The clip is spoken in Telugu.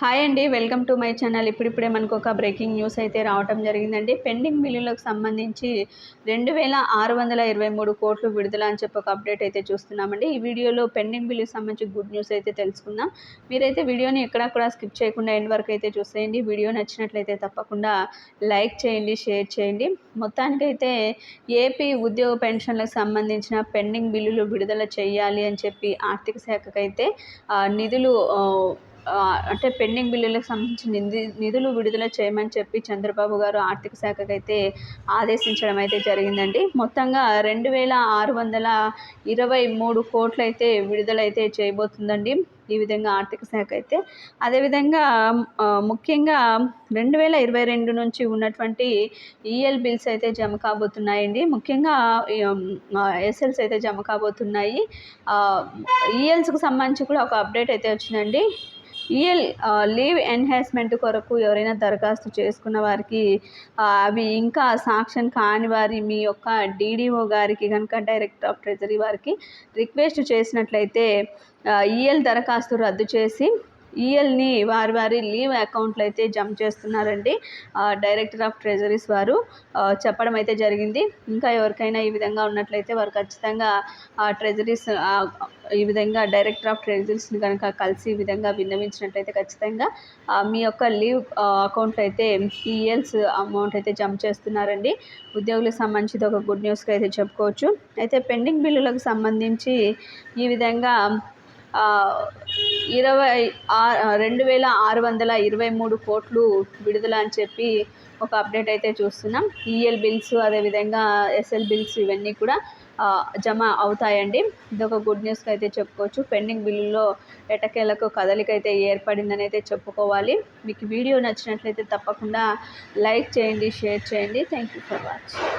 హాయ్ అండి వెల్కమ్ టు మై ఛానల్. ఇప్పుడిప్పుడే మనకు ఒక బ్రేకింగ్ న్యూస్ అయితే రావటం జరిగిందండి. పెండింగ్ బిల్లులకు సంబంధించి రెండు వేల ఆరు వందల ఇరవై మూడు కోట్లు విడుదల అని చెప్పి ఒక అప్డేట్ అయితే చూస్తున్నామండి. ఈ వీడియోలో పెండింగ్ బిల్లుకి సంబంధించి గుడ్ న్యూస్ అయితే తెలుసుకుందాం. మీరైతే వీడియోని ఎక్కడా కూడా స్కిప్ చేయకుండా ఎండ్ వరకు అయితే చూసేయండి. వీడియో నచ్చినట్లయితే తప్పకుండా లైక్ చేయండి షేర్ చేయండి. మొత్తానికైతే ఏపీ ఉద్యోగ పెన్షన్లకు సంబంధించిన పెండింగ్ బిల్లులు విడుదల చేయాలి అని చెప్పి ఆర్థిక శాఖకైతే నిధులు అంటే పెండింగ్ బిల్లులకు సంబంధించి నిధి నిధులు విడుదల చేయమని చెప్పి చంద్రబాబు గారు ఆర్థిక శాఖకు అయితే ఆదేశించడం అయితే జరిగిందండి. మొత్తంగా రెండు వేల ఆరు వందల ఇరవై మూడు కోట్లు అయితే విడుదలైతే చేయబోతుందండి ఈ విధంగా ఆర్థిక శాఖ అయితే. అదేవిధంగా ముఖ్యంగా రెండు వేల ఇరవై రెండు నుంచి ఉన్నటువంటి ఈఎల్ బిల్స్ అయితే జమ కాబోతున్నాయండి. ముఖ్యంగా ఎస్ఎల్స్ అయితే జమ కాబోతున్నాయి. ఈఎల్స్కి సంబంధించి కూడా ఒక అప్డేట్ అయితే వచ్చిందండి. ఈఎల్ లీవ్ ఎన్హాన్స్మెంట్ కొరకు ఎవరైనా దరఖాస్తు చేసుకున్న వారికి అవి ఇంకా సాక్ష్యం కాని వారి మీ యొక్క డీడీఓ గారికి కనుక డైరెక్టర్ ఆఫ్ ట్రెజరీ వారికి రిక్వెస్ట్ చేసినట్లయితే ఈఎల్ దరఖాస్తు రద్దు చేసి ఈఎల్ని వారి వారి లీవ్ అకౌంట్లు అయితే జమ చేస్తున్నారండి. ఆ, డైరెక్టర్ ఆఫ్ ట్రెజరీస్ వారు చెప్పడం అయితే జరిగింది. ఇంకా ఎవరికైనా ఈ విధంగా ఉన్నట్లయితే వారు ఖచ్చితంగా ఆ, ట్రెజరీస్ ఈ విధంగా డైరెక్టర్ ఆఫ్ ట్రెజరీస్ని కనుక కలిసి ఈ విధంగా విన్నవించినట్లయితే ఖచ్చితంగా మీ యొక్క లీవ్ అకౌంట్లో అయితే ఈఎల్స్ అమౌంట్ అయితే జమ చేస్తున్నారండి. ఉద్యోగులకు సంబంధించి ఒక గుడ్ న్యూస్గా అయితే చెప్పుకోవచ్చు. అయితే పెండింగ్ బిల్లులకు సంబంధించి ఈ విధంగా ఇరవై రెండు వేల ఆరు వందల ఇరవై మూడు కోట్లు విడుదల అని చెప్పి ఒక అప్డేట్ అయితే చూస్తున్నాం. ఈఎల్ బిల్స్ అదేవిధంగా ఎస్ఎల్ బిల్స్ ఇవన్నీ కూడా జమ అవుతాయండి. ఇదొక గుడ్ న్యూస్గా అయితే చెప్పుకోవచ్చు. పెండింగ్ బిల్లులో ఎటకేలకు కదలిక అయితే ఏర్పడిందని అయితే చెప్పుకోవాలి. మీకు వీడియో నచ్చినట్లయితే తప్పకుండా లైక్ చేయండి షేర్ చేయండి. Thank you for watching